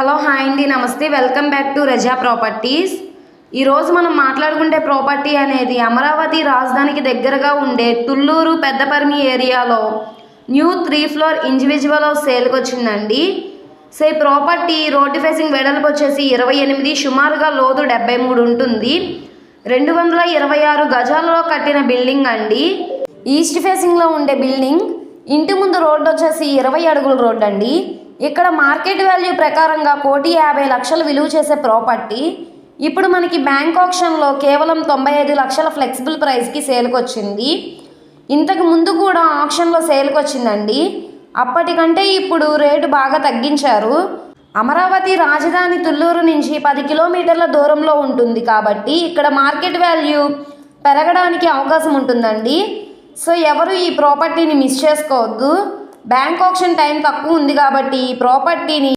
Hello hi అండి. నమస్తే. Welcome back to Raza properties. ఈరోజు మనం మాట్లాడుకుంటే ప్రాపర్టీ అనేది అమరావతి రాజధానికి దగ్గరగా ఉండే తుళ్ళూరు పెద్దపర్మి ఏరియాలో new three floor individual house సేల్కి వచ్చిందండి. సో ఈ ప్రాపర్టీ రోడ్డు ఫేసింగ్ వెడల్పు వచ్చేసి ఇరవై ఎనిమిది సుమారుగా లోతు డెబ్బై మూడు ఉంటుంది. రెండు వందల ఇరవై ఆరు గజాలలో కట్టిన బిల్డింగ్ అండి. ఈస్ట్ ఫేసింగ్లో ఉండే బిల్డింగ్ ఇంటి ముందు రోడ్డు వచ్చేసి ఇరవై అడుగుల రోడ్డు అండి ఇక్కడ మార్కెట్ వాల్యూ ప్రకారంగా కోటి యాభై లక్షలు విలువ చేసే ప్రాపర్టీ ఇప్పుడు మనకి బ్యాంక్ ఆప్షన్లో కేవలం తొంభై ఐదు లక్షల ఫ్లెక్సిబుల్ ప్రైస్కి సేల్కి వచ్చింది ఇంతకు ముందు కూడా ఆప్షన్లో సేల్కి వచ్చిందండి అప్పటికంటే ఇప్పుడు రేటు బాగా తగ్గించారు. అమరావతి రాజధాని తుల్లూరు నుంచి పది కిలోమీటర్ల దూరంలో ఉంటుంది కాబట్టి ఇక్కడ మార్కెట్ వాల్యూ పెరగడానికి అవకాశం ఉంటుందండి. సో ఎవరు ఈ ప్రాపర్టీని మిస్ చేసుకోవద్దు. బ్యాంక్ ఆప్షన్ టైం తక్కువ ఉంది కాబట్టి ఈ ప్రాపర్టీని